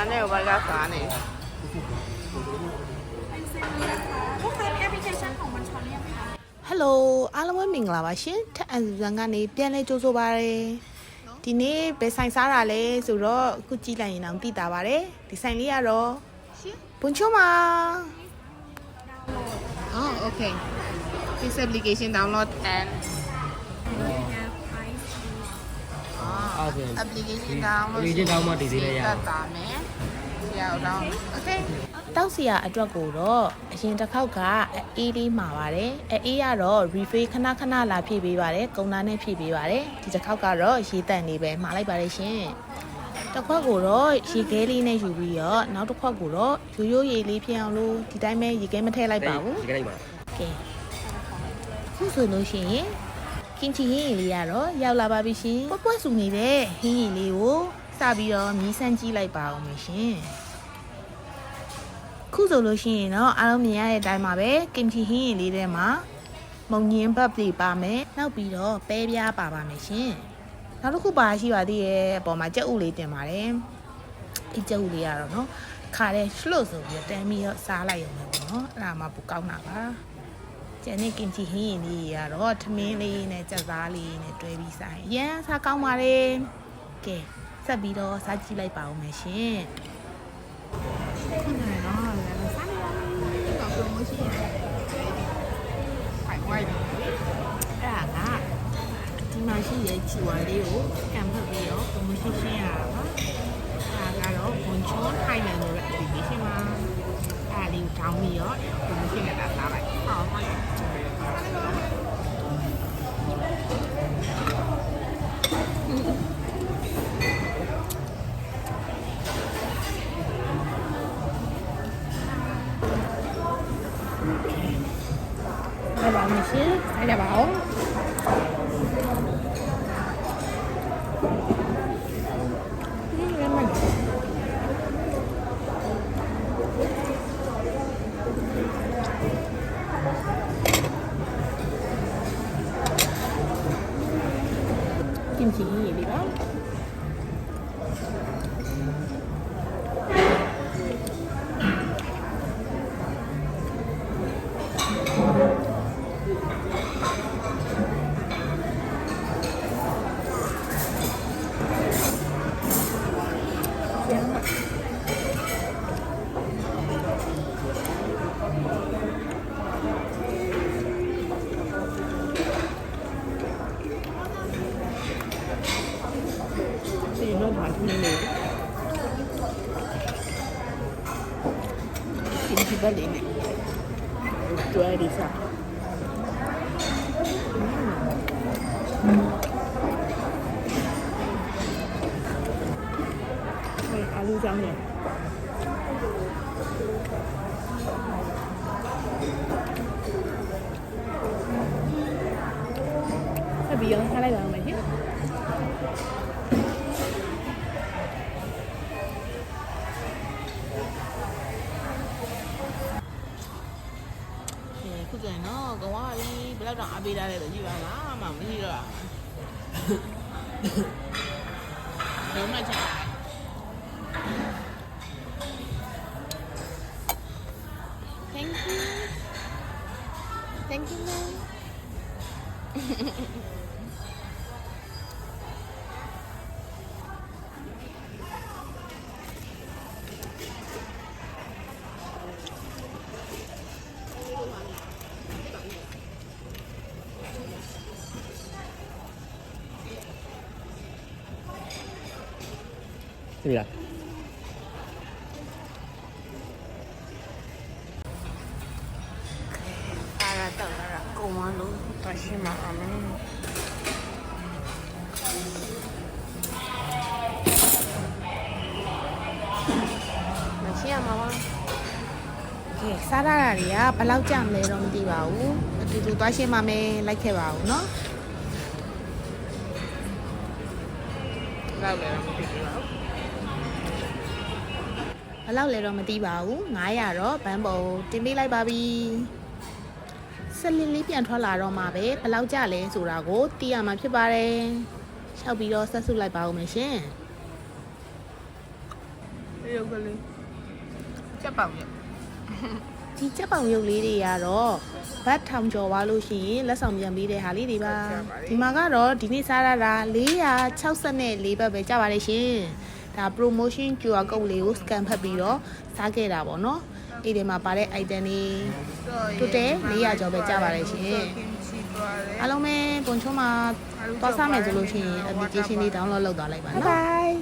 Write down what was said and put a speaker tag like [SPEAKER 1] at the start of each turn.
[SPEAKER 1] နာနဲ့ဘာကစားနေ
[SPEAKER 2] เป็นเซนนี้นะคะลูกค้ามีแอปพลิเคชันของมันช้อนเนี่ยไหมคะ
[SPEAKER 3] ဟယ်လိုအားလုံးပဲမင်္ဂလာပါရှင်ထက်အန်ဇန်ကနေပြန်လဲကြိုးဆိုပါရယ်ဒီနေ့ဘယ်ဆိုင်စားတာလဲဆိုတော့အခုကြည့်လိုက်ရင်တော့သိတာပါတယ်ဒီဆိုင်လေးကတော့ဘွန်ချုံမာ
[SPEAKER 1] อ๋อโอเค this application download and
[SPEAKER 4] အောက်ပြန်
[SPEAKER 1] application download
[SPEAKER 4] application download ဒီသေးလေးရအောင်
[SPEAKER 1] တာမယ်ရောက်တော့ okay
[SPEAKER 3] တောက်စီရအတွက်ကိုတော့အရင်တစ်ခေါက်ကအေးလေးမှာပါတယ်အေးရတော့ refill ခဏခဏလာဖြည့်ပေးပါတယ်ကုံသားနဲ့ဖြည့်ပေးပါတယ်ဒီတစ်ခေါက်ကတော့ရေတန့်နေပဲမှာလိုက်ပါတယ်ရှင်တစ်ခွက်ကိုတော့ရေခဲလေးနဲ့ယူပြီးတော့နောက်တစ်ခွက်ကိုတော့ရိုးရိုးရေလေးဖြစ်အောင်လို့ဒီတိုင်းပဲရေခဲမထည့်လိုက်ပါဘူး
[SPEAKER 4] ဒီကနေ့မှာ
[SPEAKER 3] ကဲခုဆိုလို့ရှိရင် ကင်ချီဟင်းရီလေးကတော့ရောက်လာပါပြီရှင်ပွက်ပွက်ဆူနေတဲ့ဟင်းရီလေးကိုစပြီးတော့မြည်ဆန်းကြည့်လိုက်ပါအောင်မရှင်ခုဆိုလို့ရှိရင်တော့အားလုံးမြင်ရတဲ့အတိုင်းပါပဲကင်ချီဟင်းရီလေးထဲမှာမုံညင်းဘတ်တွေပါမယ်နောက်ပြီးတော့ပဲပြားပါပါမယ်ရှင်နောက်တစ်ခုပါရှိပါသေးရဲ့အပေါ်မှာကြက်ဥလေးတင်ပါတယ်ဒီကြက်ဥလေးကတော့နော်ခါတဲ့ရှလို့ဆိုပြီးတော့တမ်းပြီးတော့စားလိုက်ရုံပဲပေါ့နော်အဲ့ဒါမှပိုကောင်းတာပါ ကျန်တဲ့ကင်ချီဟင်းရင်လေးတွေကတော့ထမင်းလေးနဲ့ကြက်သားလေးနဲ့တွဲပြီးစားရင်ရမ်းစားကောင်းပါလေကဲဆက်ပြီးတော့စားကြည့်လိုက်ပါဦးမယ်ရှင်ရှိရဲ့ချီဝါလေးကိုကံဖတ်ပြီးတော့ promotion ရှင်းရတာပါ။ဒါကတော့ Bonchon Thailand ဆိုတဲ့ application ပါ။အဲ့ဒါလေးကို down ပြီးတော့ promotion နဲ့တာစားပါ မယ်ရှင်ဆက်ကြ 김치 이리가 ป่ะဒီတော့ဘာထမင်းလေးဒီဒီပဲလေးနဲ့ကျွဲဒီစားဟဲ့အာလူကြောင်း
[SPEAKER 1] ခုကျရင်တော့ကောင်းပါပြီဘယ်တော့တောင်အပေးထားလဲဆိုကြည့်ပါလားမမရှိတော့လုံးမချင်
[SPEAKER 3] Thank you. Thank you, ma'am.
[SPEAKER 4] သိပြီလား
[SPEAKER 1] အားရတော့ရကုံမလို့တရှိမှာအမင်းမရှိရမှာပါ
[SPEAKER 3] ကဲစားရတာတွေကဘယ်လောက်ကြာမလဲတော့မသိပါဘူးအတူတူသွားရှင်းမမယ်လိုက်ခဲ့ပါဦးเนาะ
[SPEAKER 1] လောက်လည်းမသိဘူးပါ
[SPEAKER 3] ဘယ် လောက်လဲတော့မသိပါဘူး900တော့ဘန်းပုံတင်ပေးလိုက်ပါပြီဆက်လင်းလေးပြန်ထွက်လာတော့မှပဲဘယ်လောက်ကြာလဲဆိုတာကိုသိရမှာဖြစ်ပါတယ်လျှောက်ပြီးတော့ဆက်စုလိုက်ပါဦးမယ်ရှင်
[SPEAKER 1] ရုပ်ကလေးချက်ပေါင်ရ
[SPEAKER 3] ဒီချက်ပောင်ရုပ်လေးတွေကတော့ဘတ်ထောင်ကျော်သွားလို့ရှိရင်လက်ဆောင်ပြန်ပေးတဲ့ဟာလေးတွေပါဒီမှာကတော့ဒီနေ့စားရတာ464ဘတ်ပဲကြပါလေရှင် ဒါ promotion QR code လေးကို scan ဖတ်ပြီးတော့စားခဲ့တာပေါ့နော်အဲ့ဒီမှာပါတဲ့ item တွေတိုတယ်400ကျော်ပဲကြပါလေရှင်
[SPEAKER 1] ကင်ချီပါတယ်
[SPEAKER 3] အားလုံးပဲပုံချုံးမှာသွားစားမယ်ဆိုလို့ရှိရင် application လေး download လုပ်သွားလိုက်ပါနော် bye